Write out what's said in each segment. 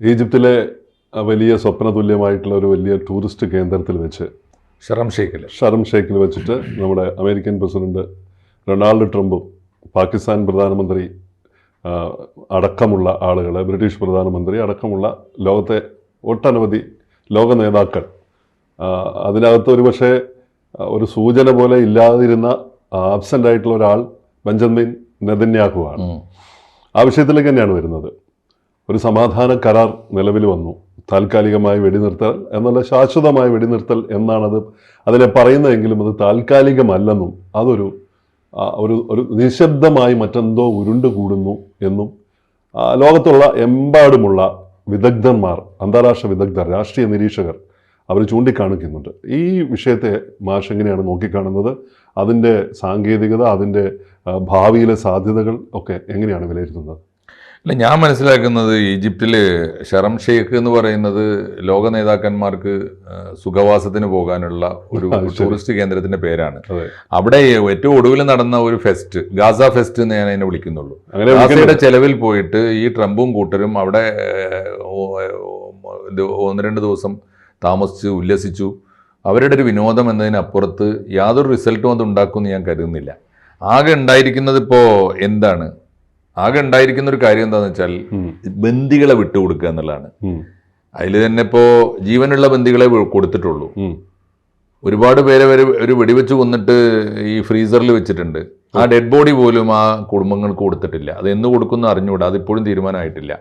ഈജിപ്തിലെ വലിയ സ്വപ്ന തുല്യമായിട്ടുള്ള ഒരു വലിയ ടൂറിസ്റ്റ് കേന്ദ്രത്തിൽ വെച്ച് ഷറം ഷെയ്ഖിൽ ഷറം ഷെയ്ഖിൽ വെച്ചിട്ട് നമ്മുടെ അമേരിക്കൻ പ്രസിഡന്റ് റൊണാൾഡ് ട്രംപും പാകിസ്ഥാൻ പ്രധാനമന്ത്രി അടക്കമുള്ള ആളുകൾ ബ്രിട്ടീഷ് പ്രധാനമന്ത്രി അടക്കമുള്ള ലോകത്തെ ഒട്ടനവധി ലോക നേതാക്കൾ അതിനകത്ത് ഒരു പക്ഷേ ഒരു സൂചന പോലെ ഇല്ലാതിരുന്ന ആബ്സെന്റ് ആയിട്ടുള്ള ഒരാൾ ബെഞ്ചമിൻ നെതന്യാഹുവാണ്. ആ വിഷയത്തിലേക്ക് തന്നെയാണ് വരുന്നത്. ഒരു സമാധാന കരാർ നിലവിൽ വന്നു. താൽക്കാലികമായ വെടിനിർത്തൽ എന്നല്ല ശാശ്വതമായ വെടിനിർത്തൽ എന്നാണത് അതിനെ പറയുന്നതെങ്കിലും അത് താൽക്കാലികമല്ലെന്നും അതൊരു ഒരു ഒരു നിശബ്ദമായി മറ്റെന്തോ ഉരുണ്ടു കൂടുന്നു എന്നും ലോകത്തുള്ള എമ്പാടുമുള്ള വിദഗ്ധന്മാർ അന്താരാഷ്ട്ര വിദഗ്ധർ രാഷ്ട്രീയ നിരീക്ഷകർ അവർ ചൂണ്ടിക്കാണിക്കുന്നുണ്ട്. ഈ വിഷയത്തെ മാഷ് എങ്ങനെയാണ് നോക്കിക്കാണുന്നത്? അതിന്റെ സാങ്കേതികത അതിന്റെ ഭാവിയിലെ സാധ്യതകൾ ഒക്കെ എങ്ങനെയാണ് വിലയിരുത്തുന്നത്? അല്ല ഞാൻ മനസ്സിലാക്കുന്നത് ഈജിപ്തിൽ ഷറം ഷെയ്ഖ് എന്ന് പറയുന്നത് ലോക നേതാക്കന്മാർക്ക് സുഖവാസത്തിന് പോകാനുള്ള ഒരു ടൂറിസ്റ്റ് കേന്ദ്രത്തിന്റെ പേരാണ്. അവിടെ ഏറ്റവും ഒടുവിൽ നടന്ന ഒരു ഫെസ്റ്റ് ഗാസ ഫെസ്റ്റ് എന്ന് ഞാൻ അതിനെ വിളിക്കുന്നുള്ളൂ. ഗാസയുടെ ചെലവിൽ പോയിട്ട് ഈ ട്രംപും കൂട്ടരും അവിടെ ഒന്ന് രണ്ട് ദിവസം താമസിച്ച് ഉല്ലസിച്ചു. അവരുടെ ഒരു വിനോദം എന്നതിനപ്പുറത്ത് യാതൊരു റിസൾട്ടും അത് ഉണ്ടാക്കുമെന്ന് ഞാൻ കരുതുന്നില്ല. ആകെ ഉണ്ടായിരിക്കുന്നത് ഇപ്പോൾ എന്താണ്? ആകെ ഉണ്ടായിരിക്കുന്ന ഒരു കാര്യം എന്താണെന്ന് വെച്ചാൽ ബന്ദികളെ വിട്ടുകൊടുക്കുക എന്നുള്ളതാണ്. അതിൽ തന്നെ ഇപ്പോൾ ജീവനുള്ള ബന്ദികളെ കൊടുത്തിട്ടുള്ളൂ. ഒരുപാട് പേരെ വരെ ഒരു വെടിവെച്ച് കൊന്നിട്ട് ഈ ഫ്രീസറിൽ വെച്ചിട്ടുണ്ട്. ആ ഡെഡ് ബോഡി പോലും ആ കുടുംബങ്ങൾക്ക് കൊടുത്തിട്ടില്ല. അത് എന്ന് കൊടുക്കുന്ന അറിഞ്ഞുകൂടാ? അതിപ്പോഴും തീരുമാനമായിട്ടില്ല.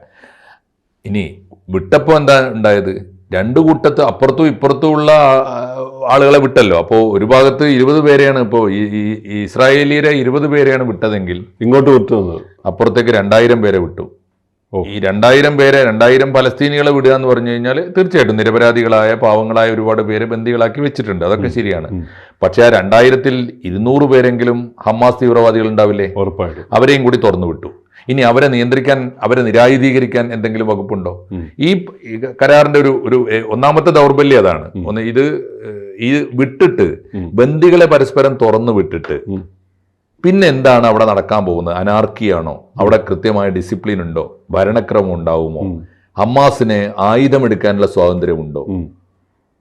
ഇനി വിട്ടപ്പോൾ എന്താ ഉണ്ടായത്? രണ്ട് കൂട്ടത്ത് അപ്പുറത്തും ഇപ്പുറത്തും ഉള്ള ആളുകളെ വിട്ടല്ലോ അപ്പോൾ ഒരു ഭാഗത്ത് ഇരുപത് പേരെയാണ് ഇപ്പോൾ ഈ ഇസ്രായേലിയരെ ഇരുപത് പേരെയാണ് വിട്ടതെങ്കിൽ ഇങ്ങോട്ട് വിട്ടത് അപ്പുറത്തേക്ക് രണ്ടായിരം പേരെ വിട്ടു. ഈ രണ്ടായിരം പേരെ രണ്ടായിരം പലസ്തീനികളെ വിടുക എന്ന് പറഞ്ഞു കഴിഞ്ഞാൽ തീർച്ചയായിട്ടും നിരപരാധികളായ പാവങ്ങളായ ഒരുപാട് പേരെ ബന്ദികളാക്കി വെച്ചിട്ടുണ്ട്. അതൊക്കെ ശരിയാണ്. പക്ഷെ ആ രണ്ടായിരത്തിൽ ഇരുന്നൂറ് പേരെങ്കിലും ഹമാസ് തീവ്രവാദികൾ ഉണ്ടാവില്ലേ? ഉറപ്പായിട്ടും. അവരെയും കൂടി തുറന്നു വിട്ടു. ഇനി അവരെ നിയന്ത്രിക്കാൻ അവരെ നിരായുധീകരിക്കാൻ എന്തെങ്കിലും വകുപ്പുണ്ടോ? ഈ കരാറിന്റെ ഒരു ഒരു ഒന്നാമത്തെ ദൗർബല്യം അതാണ്. ഒന്ന് ഇത് ഈ വിട്ടിട്ട്. ബന്ദികളെ പരസ്പരം തുറന്നു വിട്ടിട്ട്. പിന്നെ എന്താണ് അവിടെ നടക്കാൻ പോകുന്നത്? അനാർക്കിയാണോ? അവിടെ കൃത്യമായ ഡിസിപ്ലിൻ ഉണ്ടോ? ഭരണക്രമം ഉണ്ടാവുമോ? ഹമാസിന് ആയുധമെടുക്കാനുള്ള സ്വാതന്ത്ര്യമുണ്ടോ? ഉണ്ടോ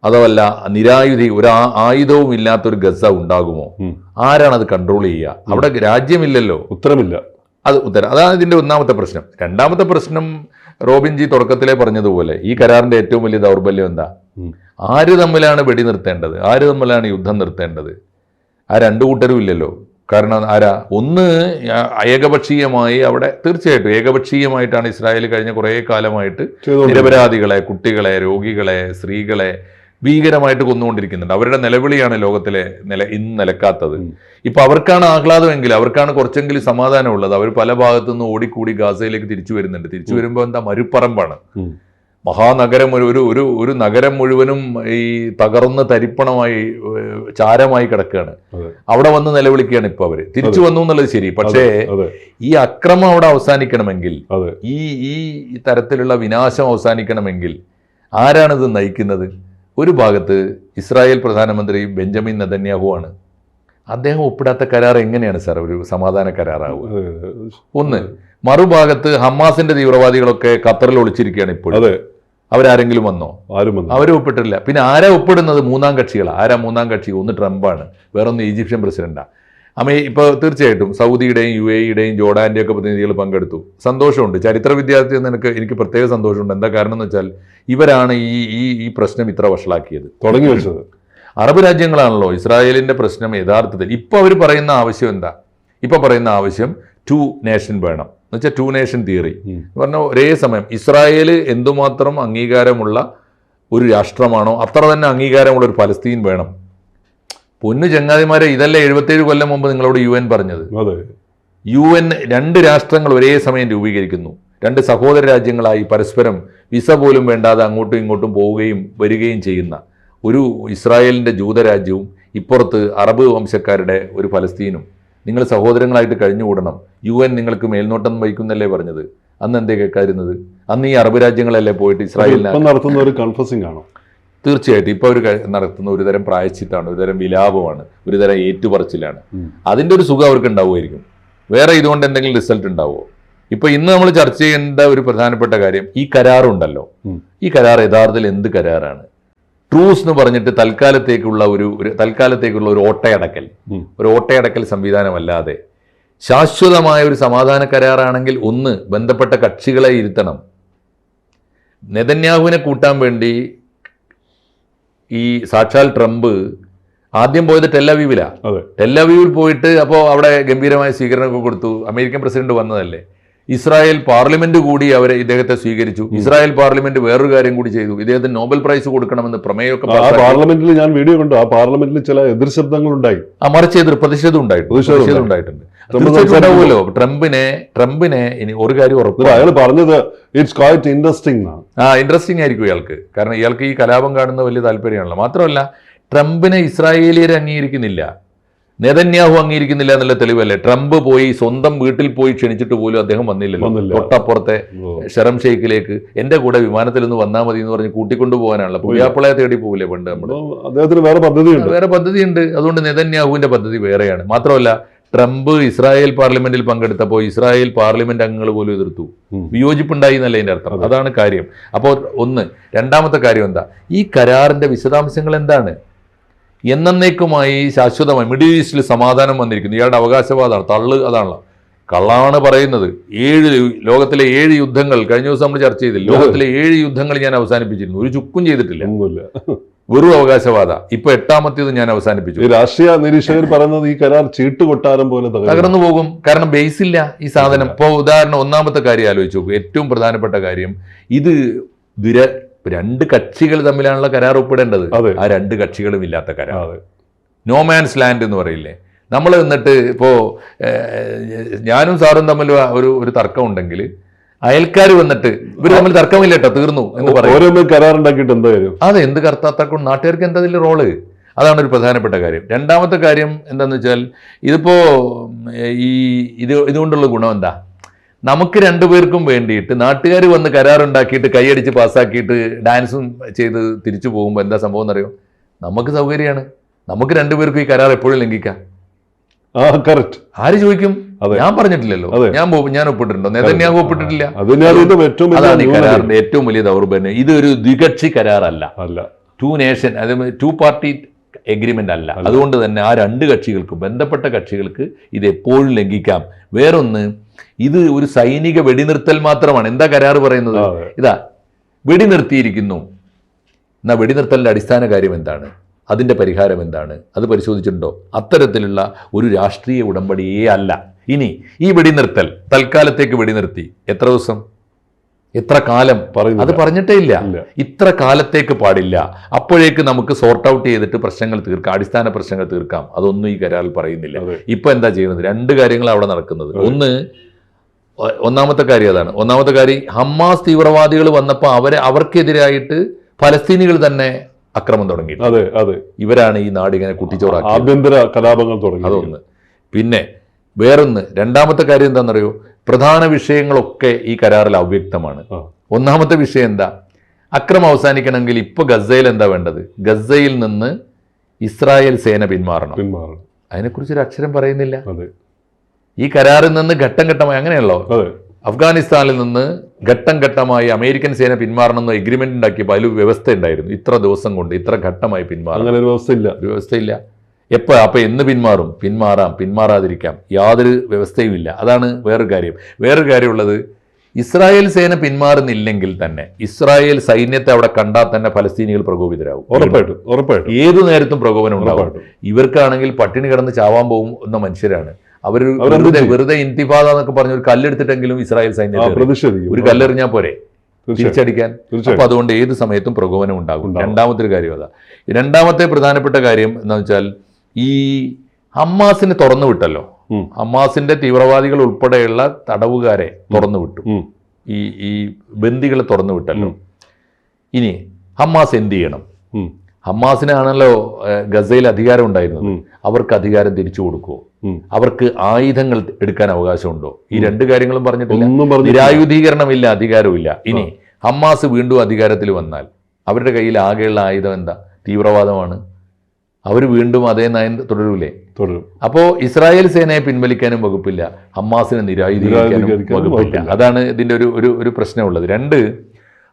അതല്ല നിരായുധി ഒരു ആയുധവും ഇല്ലാത്തൊരു ഗസ ഉണ്ടാകുമോ? ആരാണത് ആരാണ് അത് കൺട്രോൾ ചെയ്യുക അവിടെ രാജ്യമില്ലല്ലോ. ഉത്തരമില്ല. അത് ഉത്തരം. അതാണ് ഇതിന്റെ ഒന്നാമത്തെ പ്രശ്നം. രണ്ടാമത്തെ പ്രശ്നം റോബിൻജി തുടക്കത്തിലെ പറഞ്ഞതുപോലെ ഈ കരാറിന്റെ ഏറ്റവും വലിയ ദൗർബല്യം എന്താ? ആര് തമ്മിലാണ് വെടി നിർത്തേണ്ടത് ആര് തമ്മിലാണ് യുദ്ധം നിർത്തേണ്ടത്? ആ രണ്ടു കൂട്ടരും ഇല്ലല്ലോ. കാരണം ആരാ? ഒന്ന് ഏകപക്ഷീയമായി അവിടെ തീർച്ചയായിട്ടും ഏകപക്ഷീയമായിട്ടാണ് ഇസ്രായേൽ കഴിഞ്ഞ കുറേ കാലമായിട്ട്. നിരപരാധികളെ കുട്ടികളെ രോഗികളെ സ്ത്രീകളെ ഭീകരമായിട്ട് കൊന്നുകൊണ്ടിരിക്കുന്നുണ്ട്. അവരുടെ നിലവിളിയാണ് ലോകത്തിലെ നില ഇന്ന് നിലക്കാത്തത്. ഇപ്പൊ അവർക്കാണ് ആഹ്ലാദമെങ്കിൽ അവർക്കാണ് കുറച്ചെങ്കിലും സമാധാനമുള്ളത്. അവർ പല ഭാഗത്തുനിന്ന് ഓടിക്കൂടി ഗാസയിലേക്ക് തിരിച്ചു വരുന്നുണ്ട്. തിരിച്ചു വരുമ്പോൾ എന്താ? മരുപ്പറമ്പാണ്. മഹാനഗരം ഒരു ഒരു ഒരു ഒരു നഗരം മുഴുവനും ഈ തകർന്ന് തരിപ്പണമായി ചാരമായി കിടക്കുകയാണ്. അവിടെ വന്ന് നിലവിളിക്കുകയാണ് ഇപ്പൊ അവർ. തിരിച്ചു വന്നു എന്നുള്ളത് ശരി. പക്ഷേ ഈ അക്രമം അവിടെ അവസാനിക്കണമെങ്കിൽ ഈ ഈ തരത്തിലുള്ള വിനാശം അവസാനിക്കണമെങ്കിൽ ആരാണിത് നയിക്കുന്നത്? ഒരു ഭാഗത്ത് ഇസ്രായേൽ പ്രധാനമന്ത്രി ബെഞ്ചമിൻ നദന്യാഹു ആണ്. അദ്ദേഹം ഒപ്പിടാത്ത കരാർ എങ്ങനെയാണ് സാർ? ഒരു സമാധാന കരാറാവുക ഒന്ന് മറുഭാഗത്ത് ഹമാസിന്റെ തീവ്രവാദികളൊക്കെ ഖത്തറിൽ ഒളിച്ചിരിക്കുകയാണ് ഇപ്പോൾ അവരാരെങ്കിലും വന്നോ? ആരും അവരും ഒപ്പിട്ടില്ല. പിന്നെ ആരാ ഒപ്പിടുന്നത്? മൂന്നാം കക്ഷികളാണ് ആരാ മൂന്നാം കക്ഷി? ഒന്ന് ട്രംപാണ്. വേറൊന്ന് ഈജിപ്ഷ്യൻ പ്രസിഡന്റാ. അമ്മ ഇപ്പോൾ തീർച്ചയായിട്ടും സൗദിയുടെയും യു എയുടെയും ജോർഡാന്റെ ഒക്കെ പ്രതിനിധികൾ പങ്കെടുത്തു. സന്തോഷമുണ്ട്. ചരിത്ര വിദ്യാർത്ഥി എന്ന് എനിക്ക് എനിക്ക് പ്രത്യേക സന്തോഷമുണ്ട്. എന്താ കാരണം എന്ന് വെച്ചാൽ ഇവരാണ് ഈ ഈ ഈ പ്രശ്നം ഇത്ര വഷളാക്കിയത്. തുടങ്ങി വെച്ചത്. അറബ് രാജ്യങ്ങളാണല്ലോ ഇസ്രായേലിന്റെ പ്രശ്നം യഥാർത്ഥത്തിൽ. ഇപ്പോൾ അവർ പറയുന്ന ആവശ്യം എന്താ? ഇപ്പോൾ പറയുന്ന ആവശ്യം ടു നേഷൻ വേണം. എന്ന് വെച്ചാൽ ടു നേഷൻ തിയറി പറഞ്ഞാൽ ഒരേ സമയം ഇസ്രായേൽ എന്തുമാത്രം അംഗീകാരമുള്ള ഒരു രാഷ്ട്രമാണോ അത്ര തന്നെ അംഗീകാരമുള്ള ഒരു പലസ്തീൻ വേണം. പൊന്നു ചങ്ങാതിമാരെ ഇതല്ലേ എഴുപത്തേഴ് കൊല്ലം മുമ്പ് നിങ്ങളോട് യു എൻ പറഞ്ഞത്? യു എൻ രണ്ട് രാഷ്ട്രങ്ങൾ ഒരേ സമയം രൂപീകരിക്കുന്നു. രണ്ട് സഹോദര രാജ്യങ്ങളായി പരസ്പരം വിസ പോലും വേണ്ടാതെ അങ്ങോട്ടും ഇങ്ങോട്ടും പോവുകയും വരികയും ചെയ്യുന്ന ഒരു ഇസ്രായേലിന്റെ ജൂതരാജ്യവും ഇപ്പുറത്ത് അറബ് വംശക്കാരുടെ ഒരു ഫലസ്തീനും നിങ്ങൾ സഹോദരങ്ങളായിട്ട് കഴിഞ്ഞുകൂടണം. യു എൻ നിങ്ങൾക്ക് മേൽനോട്ടം വഹിക്കുന്നല്ലേ പറഞ്ഞത്? അന്ന് എന്തേ കേൾക്കാതിരുന്നത്? അന്ന് ഈ അറബ് രാജ്യങ്ങളല്ലേ പോയിട്ട് ഇസ്രായേലിനെ ഇപ്പം നടത്തുന്ന ഒരു കൺഫസിംഗ് ആണോ? തീർച്ചയായിട്ടും. ഇപ്പോൾ അവർ നടത്തുന്ന ഒരുതരം പ്രായച്ചിത്താണ് ഒരുതരം വിലാപമാണ് ഒരുതരം ഏറ്റുപറച്ചിലാണ്. അതിന്റെ ഒരു സുഖം അവർക്ക് ഉണ്ടാവുമായിരിക്കും. വേറെ ഇതുകൊണ്ട് എന്തെങ്കിലും റിസൾട്ട് ഉണ്ടാവുമോ ഇപ്പൊ ഇന്ന് നമ്മൾ ചർച്ച ചെയ്യേണ്ട ഒരു പ്രധാനപ്പെട്ട കാര്യം ഈ കരാറുണ്ടല്ലോ. ഈ കരാർ യഥാർത്ഥത്തിൽ എന്ത് കരാറാണ്? ട്രൂസ് എന്ന് പറഞ്ഞിട്ട് തൽക്കാലത്തേക്കുള്ള ഒരു ഒരു തൽക്കാലത്തേക്കുള്ള ഒരു ഓട്ടയടക്കൽ. ഒരു ഓട്ടയടക്കൽ സംവിധാനമല്ലാതെ. ശാശ്വതമായ ഒരു സമാധാന കരാറാണെങ്കിൽ ഒന്ന് ബന്ധപ്പെട്ട കക്ഷികളെ ഇരുത്തണം. നെതന്യാഹുവിനെ കൂട്ടാൻ വേണ്ടി ഈ സാക്ഷാൽ ട്രംപ് ആദ്യം പോയത് ടെല്ലവീവിലാണ് ടെല്ലവീവിൽ പോയിട്ട് അപ്പോൾ അവിടെ ഗംഭീരമായ സ്വീകരണമൊക്കെ കൊടുത്തു. അമേരിക്കൻ പ്രസിഡന്റ് വന്നതല്ലേ. ഇസ്രായേൽ പാർലമെന്റ് കൂടി അവരെ ഇദ്ദേഹത്തെ സ്വീകരിച്ചു. ഇസ്രായേൽ പാർലമെന്റ് വേറൊരു കാര്യം കൂടി ചെയ്തു. ഇദ്ദേഹത്തിന് നോബൽ പ്രൈസ് കൊടുക്കണമെന്ന് പ്രമേയമൊക്കെ പാർലമെന്റിൽ ഞാൻ വീഡിയോ കണ്ടു. ആ പാർലമെന്റിൽ ചില എതിർ ശബ്ദങ്ങൾ ഉണ്ടായി ആ മറിച്ച് എതിർ പ്രതിഷേധം ഉണ്ടായിട്ടുണ്ട് പ്രതിഷേധം പ്രതിഷേധം ഉണ്ടായിട്ടുണ്ട് ട്രംപ് തീർച്ചയായിട്ടും ട്രംപിനെ ട്രംപിനെ ഇനി ഒരു കാര്യം ഉറപ്പ് അയാൾ പറഞ്ഞത് ഇറ്റ്സ് ക്വൈറ്റ് ഇൻട്രസ്റ്റിംഗ് ആ ഇൻട്രസ്റ്റിംഗ് ആയിരിക്കും ഇയാൾക്ക്. കാരണം ഇയാൾക്ക് ഈ കലാപം കാണുന്ന വലിയ താല്പര്യമാണല്ലോ. മാത്രമല്ല ട്രംപിനെ ഇസ്രായേലിയർ അംഗീകരിക്കുന്നില്ല. നെതന്യാഹു അംഗീകരിക്കുന്നില്ല എന്നുള്ള തെളിവല്ലേ? ട്രംപ് പോയി സ്വന്തം വീട്ടിൽ പോയി ക്ഷണിച്ചിട്ട് പോലും അദ്ദേഹം വന്നില്ലല്ലോ. വന്നില്ല. തൊട്ടപ്പുറത്തെ ഷെറം ഷെയ്ഖിലേക്ക് എന്റെ കൂടെ വിമാനത്തിൽ നിന്ന് വന്നാൽ മതി എന്ന് പറഞ്ഞ് കൂട്ടിക്കൊണ്ടു പോകാനാണല്ലോ. പുയ്യാപ്പിളയെ തേടി പോകില്ലേ പണ്ട് നമ്മൾ അദ്ദേഹത്തിന് വേറെ പദ്ധതിയുണ്ട്. വേറെ പദ്ധതിയുണ്ട്. അതുകൊണ്ട് നെതന്യാഹുവിന്റെ പദ്ധതി വേറെയാണ്. മാത്രമല്ല ട്രംപ് ഇസ്രായേൽ പാർലമെന്റിൽ പങ്കെടുത്തപ്പോൾ ഇസ്രായേൽ പാർലമെന്റ് അംഗങ്ങൾ പോലും എതിർത്തു. വിയോജിപ്പുണ്ടായി എന്നല്ല എന്റെ അർത്ഥം. അതാണ് കാര്യം. അപ്പോൾ ഒന്ന് രണ്ടാമത്തെ കാര്യം എന്താ? ഈ കരാറിന്റെ വിശദാംശങ്ങൾ എന്താണ്? എന്നേക്കുമായി ശാശ്വതമായി മിഡിൽ ഈസ്റ്റിൽ സമാധാനം വന്നിരിക്കുന്നു. ഇയാളുടെ അവകാശവാദമാണ്. തള്ള് അതാണല്ലോ. കള്ളാണ് പറയുന്നത്. ഏഴ് ലോകത്തിലെ ഏഴ് യുദ്ധങ്ങൾ കഴിഞ്ഞ ദിവസം നമ്മൾ ചർച്ച ചെയ്തില്ല? ലോകത്തിലെ ഏഴ് യുദ്ധങ്ങൾ ഞാൻ അവസാനിപ്പിച്ചിരുന്നു. ഒരു ചുക്കും ചെയ്തിട്ടില്ല. വെറും അവകാശവാദ. ഇപ്പൊ എട്ടാമത്തേത് ഞാൻ അവസാനിപ്പിച്ചു. രാഷ്ട്രീയ നിരീക്ഷകർ പറയുന്നത് ഈ കരാർ ചീട്ട് കൊട്ടാരം പോലെ തകർന്നു പോകും. കാരണം ബേസ് ഇല്ല ഈ സാധനം. ഇപ്പോൾ ഉദാഹരണം ഒന്നാമത്തെ കാര്യം ആലോചിച്ചു ഏറ്റവും പ്രധാനപ്പെട്ട കാര്യം ഇത് ദുര രണ്ട് കക്ഷികൾ തമ്മിലാണല്ലോ കരാർ ഒപ്പിടേണ്ടത്. ആ രണ്ട് കക്ഷികളും ഇല്ലാത്ത കരാർ. അതെ. നോ മാൻസ് ലാൻഡ് എന്ന് പറയില്ലേ? നമ്മൾ എന്നിട്ട് ഇപ്പോൾ ഞാനും സാറും തമ്മിൽ ഒരു ഒരു തർക്കം ഉണ്ടെങ്കിൽ അയൽക്കാർ വന്നിട്ട് ഇവർ തമ്മിൽ തർക്കമില്ല കേട്ടോ തീർന്നു എന്ന് പറയും. കരാറുണ്ടാക്കിയിട്ട് എന്താ കാര്യം? അതെ എന്ത് കർത്താത്താക്കും നാട്ടുകാർക്ക് എന്താ അതിൽ റോൾ? അതാണ് ഒരു പ്രധാനപ്പെട്ട കാര്യം. രണ്ടാമത്തെ കാര്യം എന്താണെന്ന് വെച്ചാൽ ഇതിപ്പോൾ ഈ ഇത് ഇതുകൊണ്ടുള്ള ഗുണം എന്താ? നമുക്ക് രണ്ടുപേർക്കും വേണ്ടിയിട്ട് നാട്ടുകാർ വന്ന് കരാറുണ്ടാക്കിയിട്ട് കൈയടിച്ച് പാസ്സാക്കിയിട്ട് ഡാൻസും ചെയ്ത് തിരിച്ചു പോകുമ്പോൾ എന്താ സംഭവം എന്നറിയോ? നമുക്ക് സൗകര്യമാണ്. നമുക്ക് രണ്ടുപേർക്കും ഈ കരാർ എപ്പോഴും ലംഘിക്കാം. ആര് ചോദിക്കും? ഞാൻ പറഞ്ഞിട്ടില്ലല്ലോ. ഞാൻ ഞാൻ ഒപ്പിട്ടിട്ടുണ്ടോ? നെതന്യാഹു ഒപ്പിട്ടിട്ടില്ല. ഞാൻ അതാണ് ഈ ന്യൂനത. കരാറിന്റെ ഏറ്റവും വലിയ ദൗർബല്യം. ഇതൊരു ദ്വികക്ഷി കരാറല്ല. ടു നേഷൻ അത് ടു പാർട്ടി എഗ്രിമെന്റ് അല്ല. അതുകൊണ്ട് തന്നെ ആ രണ്ട് കക്ഷികൾക്കും ബന്ധപ്പെട്ട കക്ഷികൾക്ക് ഇത് എപ്പോഴും ലംഘിക്കാം. വേറൊന്ന് ഇത് ഒരു സൈനിക വെടിനിർത്തൽ മാത്രമാണ്. എന്താ കരാർ പറയുന്നത്? ഇതാ വെടിനിർത്തിയിരിക്കുന്നു. എന്നാ വെടിനിർത്തലിന്റെ അടിസ്ഥാന കാര്യം എന്താണ്? അതിന്റെ പരിഹാരം എന്താണ്? അത് പരിശോധിച്ചിട്ടുണ്ടോ? അത്തരത്തിലുള്ള ഒരു രാഷ്ട്രീയ ഉടമ്പടിയേ അല്ല. ഇനി ഈ വെടിനിർത്തൽ തൽക്കാലത്തേക്ക് വെടിനിർത്തി. എത്ര ദിവസം? എത്ര കാലം? അത് പറഞ്ഞിട്ടേ ഇല്ല. ഇത്ര കാലത്തേക്ക് പാടില്ല. അപ്പോഴേക്ക് നമുക്ക് സോർട്ട് ഔട്ട് ചെയ്തിട്ട് പ്രശ്നങ്ങൾ തീർക്കാം. അടിസ്ഥാന പ്രശ്നങ്ങൾ തീർക്കാം. അതൊന്നും ഈ കരാറിൽ പറയുന്നില്ല. ഇപ്പൊ എന്താ ചെയ്യുന്നത്? രണ്ട് കാര്യങ്ങൾ അവിടെ നടക്കുന്നത്. ഒന്ന് ഒന്നാമത്തെ കാര്യം അതാണ്. ഒന്നാമത്തെ കാര്യം ഹമാസ് തീവ്രവാദികൾ വന്നപ്പോൾ അവരെ അവർക്കെതിരായിട്ട് ഫലസ്തീനികൾ തന്നെ അക്രമം തുടങ്ങി അതെ അതെ. ഇവരാണ് ഈ നാടിങ്ങനെ കുട്ടിച്ചോറാക്കി ആഭ്യന്തര കലാപങ്ങൾ തുടങ്ങി അതൊന്ന്. പിന്നെ വേറൊന്ന് രണ്ടാമത്തെ കാര്യം എന്താണെന്നറിയോ? പ്രധാന വിഷയങ്ങളൊക്കെ ഈ കരാറിൽ അവ്യക്തമാണ്. ഒന്നാമത്തെ വിഷയം എന്താ? അക്രമം അവസാനിക്കണമെങ്കിൽ ഇപ്പൊ ഗസയിൽ എന്താ വേണ്ടത്? ഗസയിൽ നിന്ന് ഇസ്രായേൽ സേന പിന്മാറണം. പിന്മാറണം. അതിനെക്കുറിച്ച് ഒരു അക്ഷരം പറയുന്നില്ല. ഈ കരാറിൽ നിന്ന് ഘട്ടം ഘട്ടമായി അങ്ങനെയല്ലോ അഫ്ഗാനിസ്ഥാനിൽ നിന്ന് ഘട്ടം ഘട്ടമായി അമേരിക്കൻ സേന പിന്മാറണമെന്ന് എഗ്രിമെന്റ് ഉണ്ടാക്കിയപ്പോൾ അതിൽ വ്യവസ്ഥ ഉണ്ടായിരുന്നു. ഇത്ര ദിവസം കൊണ്ട് ഇത്ര ഘട്ടമായി പിന്മാറും അങ്ങനെ ഒരു വ്യവസ്ഥയില്ല ഒരു വ്യവസ്ഥയില്ല എപ്പോ? അപ്പൊ എന്ന് പിന്മാറും? പിന്മാറാം പിന്മാറാതിരിക്കാം. യാതൊരു വ്യവസ്ഥയും ഇല്ല. അതാണ് വേറൊരു കാര്യം. വേറൊരു കാര്യമുള്ളത് ഇസ്രായേൽ സേന പിന്മാറുന്നില്ലെങ്കിൽ തന്നെ ഇസ്രായേൽ സൈന്യത്തെ അവിടെ കണ്ടാൽ തന്നെ ഫലസ്തീനികൾ പ്രകോപിതരാകും. ഉറപ്പായിട്ടും ഉറപ്പായിട്ടും. ഏതു നേരത്തും പ്രകോപനം ഉണ്ടാകും. ഇവർക്കാണെങ്കിൽ പട്ടിണി കിടന്ന് ചാവാൻ പോകും എന്ന മനുഷ്യരാണ്. അവർ വെറുതെ? വെറുതെ ഇന്തിഫാദ എന്നൊക്കെ പറഞ്ഞ ഒരു കല്ലെടുത്തിട്ടെങ്കിലും ഇസ്രായേൽ സൈന്യം ഒരു കല്ലെറിഞ്ഞാൽ പോരെ? തിരിച്ചടിക്കാൻ? അപ്പൊ അതുകൊണ്ട് ഏത് സമയത്തും പ്രകോപനം ഉണ്ടാകും. രണ്ടാമത്തെ ഒരു കാര്യം അതാ. രണ്ടാമത്തെ പ്രധാനപ്പെട്ട കാര്യം എന്താ വെച്ചാൽ ഈ ഹമ്മാസിന് തുറന്നു വിട്ടല്ലോ. ഹമാസിന്റെ ഹമ്മാസിന്റെ തീവ്രവാദികൾ ഉൾപ്പെടെയുള്ള തടവുകാരെ തുറന്നു വിട്ടു. ഈ ഈ ബന്ദികളെ തുറന്നു വിട്ടല്ലോ. ഇനി ഹമ്മാസ് എന്ത് ചെയ്യണം? ഏഹ്, ഗസയിൽ അധികാരം ഉണ്ടായിരുന്നത്. അവർക്ക് അധികാരം തിരിച്ചു കൊടുക്കുമോ അവർക്ക് ആയുധങ്ങൾ എടുക്കാൻ അവകാശമുണ്ടോ? ഈ രണ്ട് കാര്യങ്ങളും പറഞ്ഞിട്ടില്ല. നിരായുധീകരണമില്ല അധികാരമില്ല. ഇനി ഹമ്മാസ് വീണ്ടും അധികാരത്തിൽ വന്നാൽ അവരുടെ കയ്യിൽ ആകെയുള്ള ആയുധം എന്താ? തീവ്രവാദമാണ്. അവർ വീണ്ടും അതേ നയം തുടരൂലേ? തുടരും. അപ്പോൾ ഇസ്രായേൽ സേനയെ പിൻവലിക്കാനും വകുപ്പില്ല ഹമ്മാസിനെ നിരായുധീകരിക്കാനും വകുപ്പില്ല. അതാണ് ഇതിന്റെ ഒരു ഒരു ഒരു പ്രശ്നമുള്ളത്. രണ്ട്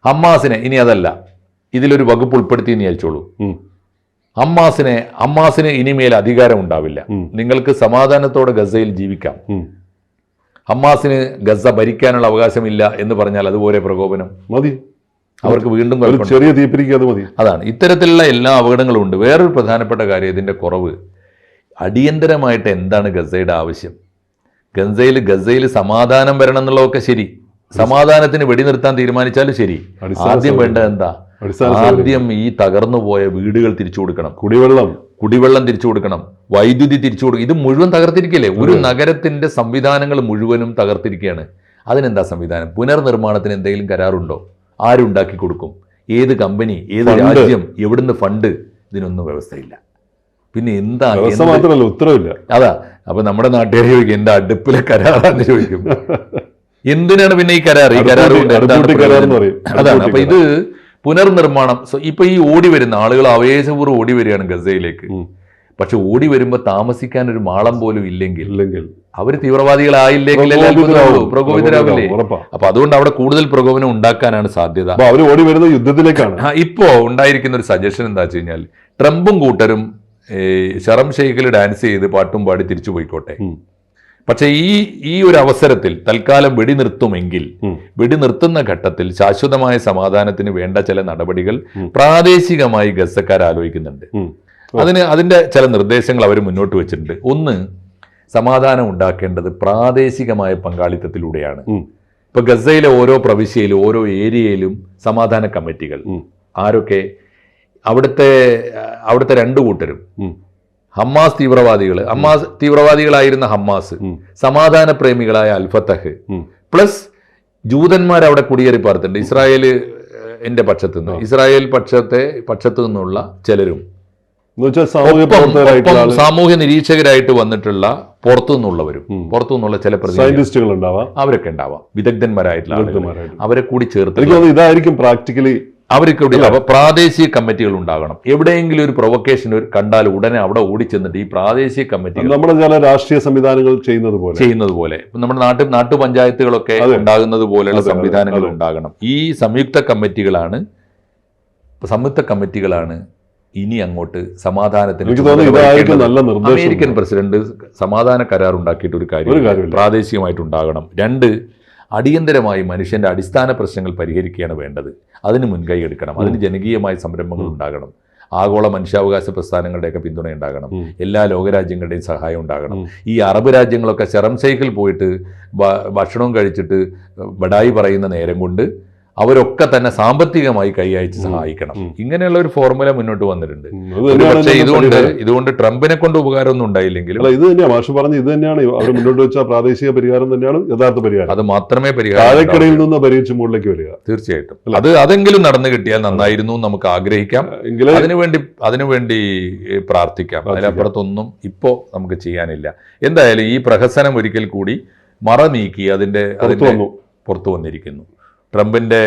ഹമ്മാസിനെ ഇനി അതല്ല. ഇതിലൊരു വകുപ്പ് ഉൾപ്പെടുത്തി എന്ന് വിചാരിച്ചോളൂ അമ്മാസിനെ ഹമ്മാസിനെ ഹമ്മാസിന് ഇനിമേൽ അധികാരം ഉണ്ടാവില്ല. നിങ്ങൾക്ക് സമാധാനത്തോടെ ഗസയിൽ ജീവിക്കാം. അമ്മാസിന് ഹമ്മാസിന് ഗസ ഭരിക്കാനുള്ള അവകാശമില്ല എന്ന് പറഞ്ഞാൽ അതുപോലെ പ്രകോപനം. മതി. അവർക്ക് വീണ്ടും ചെറിയ തീപ്പിരിക്കാതെ മതി. അതാണ്. ഇത്തരത്തിലുള്ള എല്ലാ അപകടങ്ങളും ഉണ്ട്. വേറൊരു പ്രധാനപ്പെട്ട കാര്യം ഇതിന്റെ കുറവ്. അടിയന്തരമായിട്ട് എന്താണ് ഗസയുടെ ആവശ്യം? ഗസയിൽ ഗസയിൽ സമാധാനം വരണം എന്നുള്ളതൊക്കെ ശരി. സമാധാനത്തിന് വെടിനിർത്താൻ തീരുമാനിച്ചാലും ശരി. ആദ്യം. വേണ്ടത് എന്താ. ആദ്യം ഈ തകർന്നു പോയ വീടുകൾ തിരിച്ചു കൊടുക്കണം. കുടിവെള്ളം. കുടിവെള്ളം തിരിച്ചു കൊടുക്കണം. വൈദ്യുതി തിരിച്ചു കൊടുക്കണം. ഇത് മുഴുവൻ തകർത്തിരിക്കല്ലേ? ഒരു നഗരത്തിന്റെ സംവിധാനങ്ങൾ മുഴുവനും തകർത്തിരിക്കുകയാണ് അതിനെന്താ സംവിധാനം? പുനർനിർമ്മാണത്തിന് എന്തെങ്കിലും കരാറുണ്ടോ? ആരുണ്ടാക്കി കൊടുക്കും? ഏത് കമ്പനി ഏത് രാജ്യം എവിടുന്ന് ഫണ്ട്? ഇതിനൊന്നും വ്യവസ്ഥയില്ല. പിന്നെ എന്താ മാത്രമല്ല ഉത്തരവില്ല. അതാ അപ്പൊ നമ്മുടെ നാട്ടുകാർ ചോദിക്കും എന്റെ അടുപ്പിലെ കരാറാന്ന് ചോദിക്കും? എന്തിനാണ് പിന്നെ ഈ കരാർ ഈ കരാർ. അതാണ് അപ്പൊ ഇത് പുനർനിർമ്മാണം. സോ ഇപ്പൊ ഈ ഓടി വരുന്ന ആളുകൾ ആവേശപൂർവം ഓടി വരികയാണ് ഗസയിലേക്ക്. പക്ഷെ ഓടി വരുമ്പോൾ താമസിക്കാൻ ഒരു മാളം പോലും ഇല്ലെങ്കിൽ ഇല്ലെങ്കിൽ. അവർ തീവ്രവാദികളായില്ലെങ്കിൽ പ്രകോപിതരാവും. പ്രകോപിതരാവില്ലേ? അപ്പൊ അതുകൊണ്ട് അവിടെ കൂടുതൽ പ്രകോപനം ഉണ്ടാക്കാനാണ് സാധ്യത. അവർ ഓടി വരുന്നത് യുദ്ധത്തിലേക്കാണ്. ഇപ്പോ ഉണ്ടായിരിക്കുന്ന ഒരു സജഷൻ എന്താ വെച്ച് കഴിഞ്ഞാൽ ട്രംപും കൂട്ടരും ഷറം ഷെയ്ഖിൽ ഡാൻസ് ചെയ്ത് പാട്ടും പാടി തിരിച്ചു പോയിക്കോട്ടെ. പക്ഷേ ഈ ഈ ഒരു അവസരത്തിൽ തൽക്കാലം വെടിനിർത്തുമെങ്കിൽ വെടി നിർത്തുന്ന ഘട്ടത്തിൽ ശാശ്വതമായ സമാധാനത്തിന് വേണ്ട ചില നടപടികൾ പ്രാദേശികമായി ഗസക്കാർ ആലോചിക്കുന്നുണ്ട്. അതിന് അതിന്റെ ചില നിർദ്ദേശങ്ങൾ അവർ മുന്നോട്ട് വെച്ചിട്ടുണ്ട്. ഒന്ന് സമാധാനം ഉണ്ടാക്കേണ്ടത് പ്രാദേശികമായ പങ്കാളിത്തത്തിലൂടെയാണ്. ഇപ്പൊ ഗസയിലെ ഓരോ പ്രവിശ്യയിലും ഓരോ ഏരിയയിലും സമാധാന കമ്മിറ്റികൾ ആരൊക്കെ അവിടുത്തെ അവിടുത്തെ രണ്ടു കൂട്ടരും. ഹമ്മാസ് തീവ്രവാദികൾ ഹമ്മാസ് തീവ്രവാദികളായിരുന്ന ഹമ്മാസ്. സമാധാന പ്രേമികളായ അൽഫത്തഹ്. പ്ലസ് ജൂതന്മാർ അവിടെ കുടിയേറി പാർത്തുണ്ട് ഇസ്രായേൽ എന്റെ പക്ഷത്തു നിന്ന്. ഇസ്രായേൽ പക്ഷത്തെ പക്ഷത്തു നിന്നുള്ള ചിലരും. സാമൂഹ്യ നിരീക്ഷകരായിട്ട് വന്നിട്ടുള്ള പുറത്തു നിന്നുള്ളവരും. പുറത്തു നിന്നുള്ള ചില പ്രതിനിധികൾ. സയന്റിസ്റ്റുകൾ ഉണ്ടാവാം അവരൊക്കെ ഉണ്ടാവാം. വിദഗ്ധന്മാരായിട്ടുള്ള വിദഗ്ധന്മാരായിട്ട്. അവരെ കൂടി ചേർത്ത് ഇതായിരിക്കും പ്രാക്ടിക്കലി അവർക്ക് ഇവിടെ പ്രാദേശിക കമ്മിറ്റികൾ ഉണ്ടാകണം. എവിടെയെങ്കിലും ഒരു പ്രൊവക്കേഷൻ ഒരു കണ്ടാൽ ഉടനെ അവിടെ ഓടിച്ചെന്നിട്ട് ഈ പ്രാദേശിക കമ്മിറ്റി നമ്മുടെ ചില രാഷ്ട്രീയ സംവിധാനങ്ങൾ ചെയ്യുന്നത് പോലെ. ചെയ്യുന്നത് പോലെ. നമ്മുടെ നാട്ടിൽ നാട്ടുപഞ്ചായത്തുകളൊക്കെ. ഉണ്ടാകുന്നത് പോലെയുള്ള സംവിധാനങ്ങൾ ഉണ്ടാകണം. ഈ സംയുക്ത കമ്മിറ്റികളാണ് സംയുക്ത കമ്മിറ്റികളാണ് ഇനി അങ്ങോട്ട് സമാധാനത്തിന് അമേരിക്കൻ പ്രസിഡന്റ് സമാധാന കരാർ ഉണ്ടാക്കിയിട്ട് ഒരു കാര്യം പ്രാദേശികമായിട്ട് പ്രാദേശികമായിട്ടുണ്ടാകണം രണ്ട് അടിയന്തരമായി മനുഷ്യന്റെ അടിസ്ഥാന പ്രശ്നങ്ങൾ പരിഹരിക്കുകയാണ് വേണ്ടത്. അതിന് മുൻകൈ എടുക്കണം. അതിന് ജനകീയമായ സംരംഭങ്ങൾ ഉണ്ടാകണം. ആഗോള മനുഷ്യാവകാശ പ്രസ്ഥാനങ്ങളുടെയൊക്കെ പിന്തുണ ഉണ്ടാകണം. എല്ലാ ലോകരാജ്യങ്ങളുടെയും സഹായം ഉണ്ടാകണം. ഈ അറബ് രാജ്യങ്ങളൊക്കെ ശരം ഷെയ്ഖിൽ പോയിട്ട് ഭക്ഷണവും കഴിച്ചിട്ട് ബഡായി പറയുന്ന നേരം കൊണ്ട് അവരൊക്കെ തന്നെ സാമ്പത്തികമായി കൈയച്ച് സഹായിക്കണം. ഇങ്ങനെയുള്ള ഒരു ഫോർമുല മുന്നോട്ട് വന്നിട്ടുണ്ട്. പക്ഷേ ഇതുകൊണ്ട് ഇതുകൊണ്ട് ട്രംപിനെ കൊണ്ട് ഉപകാരമൊന്നും ഉണ്ടായില്ലെങ്കിലും ഇത് തന്നെയാണ് മാഷ് പറഞ്ഞ ഇത് തന്നെയാണ് അവർ മുന്നോട്ട് വെച്ച പ്രാദേശിക പരിഹാരം തന്നെയാണ് യഥാർത്ഥ പരിഹാരം. അത് മാത്രമേ പരിഹാരം. നിന്ന് പരിഹരിച്ച് മുകളിലേക്ക് വരിക. തീർച്ചയായിട്ടും. അത് അതെങ്കിലും നടന്നു കിട്ടിയാൽ നന്നായിരുന്നു നമുക്ക് ആഗ്രഹിക്കാം. അതിനുവേണ്ടി അതിനുവേണ്ടി പ്രാർത്ഥിക്കാം. അതിലപ്പുറത്തൊന്നും അതിനപ്പുറത്തൊന്നും ഇപ്പോൾ നമുക്ക് ചെയ്യാനില്ല. എന്തായാലും ഈ പ്രഹസനം ഒരിക്കൽ കൂടി മറ നീക്കി അതിന്റെ അതിന്റെ പുറത്തു വന്നിരിക്കുന്നു. ട്രംപിന്റെ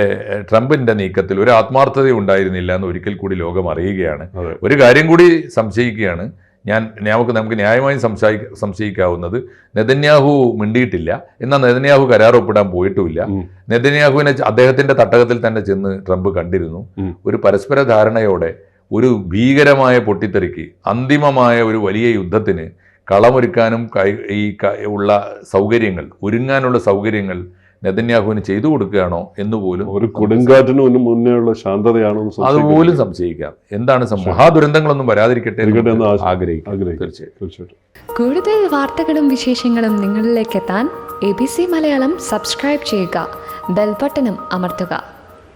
ട്രംപിന്റെ നീക്കത്തിൽ ഒരു ആത്മാർത്ഥത ഉണ്ടായിരുന്നില്ല എന്ന് ഒരിക്കൽ കൂടി ലോകം അറിയുകയാണ്. ഒരു കാര്യം കൂടി സംശയിക്കുകയാണ്. ഞാൻ നമുക്ക് നമുക്ക് ന്യായമായും സംശയി സംശയിക്കാവുന്നത് നെതന്യാഹു മിണ്ടിയിട്ടില്ല. എന്നാൽ നെതന്യാഹു കരാർ ഒപ്പിടാൻ പോയിട്ടുമില്ല. നെതന്യാഹുവിനെ അദ്ദേഹത്തിന്റെ തട്ടകത്തിൽ തന്നെ ചെന്ന് ട്രംപ് കണ്ടിരുന്നു. ഒരു പരസ്പര ധാരണയോടെ ഒരു ഭീകരമായ പൊട്ടിത്തെറിക്ക് അന്തിമമായ ഒരു വലിയ യുദ്ധത്തിന് കളമൊരുക്കാനും ഈ ഉള്ള സൗകര്യങ്ങൾ ഒരുങ്ങാനുള്ള സൗകര്യങ്ങൾ നെതന്യാഹുവിന് ചെയ്തു കൊടുക്കുകയാണോ എന്ന് പോലും ഒരു കൊടുങ്കാറ്റിന് മുന്നേ ശാന്തതയാണോ ഉള്ള അതുപോലും സംശയിക്കാം. എന്താണ് മഹാദുരന്തങ്ങളൊന്നും വരാതിരിക്കട്ടെ ആഗ്രഹിക്കാം. തീർച്ചയായിട്ടും. കൂടുതൽ വാർത്തകളും വിശേഷങ്ങളും നിങ്ങളിലേക്ക് എത്താൻ A B C Malayalam subscribe ചെയ്യുക. ബെൽബട്ടനും അമർത്തുക.